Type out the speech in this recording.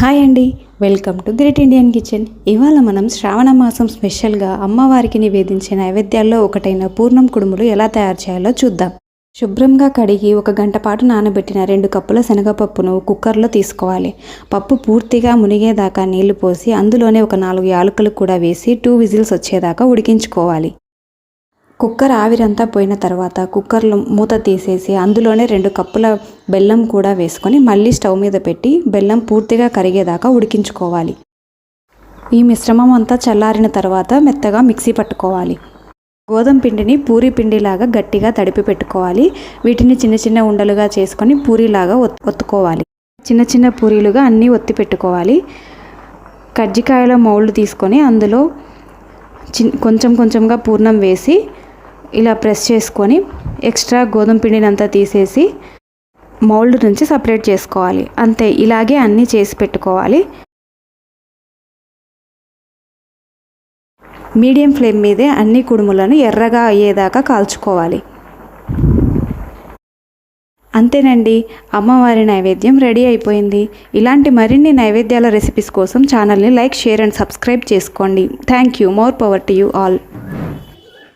Hi అండి. Welcome to great Indian kitchen. ఇవాళ మనం శ్రావణ మాసం స్పెషల్గా అమ్మవారికి నివేదించే నైవేద్యాల్లో ఒకటైన పూర్ణం కుడుములు ఎలా తయారు చేయాలో చూద్దాం. శుభ్రంగా కడిగి ఒక గంట పాటు నానబెట్టిన రెండు కప్పుల శనగపప్పును కుక్కర్లో తీసుకోవాలి. పప్పు పూర్తిగా మునిగేదాకా నీళ్ళు పోసి అందులోనే ఒక నాలుగు యాలకులు కూడా వేసి టూ విజిల్స్ వచ్చేదాకా ఉడికించుకోవాలి. కుక్కర్ ఆవిరంతా పోయిన తర్వాత కుక్కర్లో మూత తీసేసి అందులోనే రెండు కప్పుల బెల్లం కూడా వేసుకొని మళ్ళీ స్టవ్ మీద పెట్టి బెల్లం పూర్తిగా కరిగేదాకా ఉడికించుకోవాలి. ఈ మిశ్రమం అంతా చల్లారిన తర్వాత మెత్తగా మిక్సీ పట్టుకోవాలి. గోధుమ పిండిని పూరి పిండిలాగా గట్టిగా తడిపి పెట్టుకోవాలి. వీటిని చిన్న చిన్న ఉండలుగా చేసుకొని పూరిలాగా ఒత్తుకోవాలి. చిన్న చిన్న పూరీలుగా అన్నీ ఒత్తి పెట్టుకోవాలి. కజ్జికాయల మౌల్డ్ తీసుకొని అందులో చిన్ కొంచెం కొంచెంగా పూర్ణం వేసి ఇలా ప్రెస్ చేసుకొని ఎక్స్ట్రా గోధుమ పిండిని అంతా తీసేసి మౌల్డ్ నుంచి సపరేట్ చేసుకోవాలి. అంతే ఇలాగే అన్నీ చేసి పెట్టుకోవాలి. మీడియం ఫ్లేమ్ మీదే అన్ని కుడుములను ఎర్రగా అయ్యేదాకా కాల్చుకోవాలి. అంతేనండి అమ్మవారి నైవేద్యం రెడీ అయిపోయింది. ఇలాంటి మరిన్ని నైవేద్యాల రెసిపీస్ కోసం ఛానల్ని లైక్ షేర్ అండ్ సబ్స్క్రైబ్ చేసుకోండి. Thank you. More power to you all.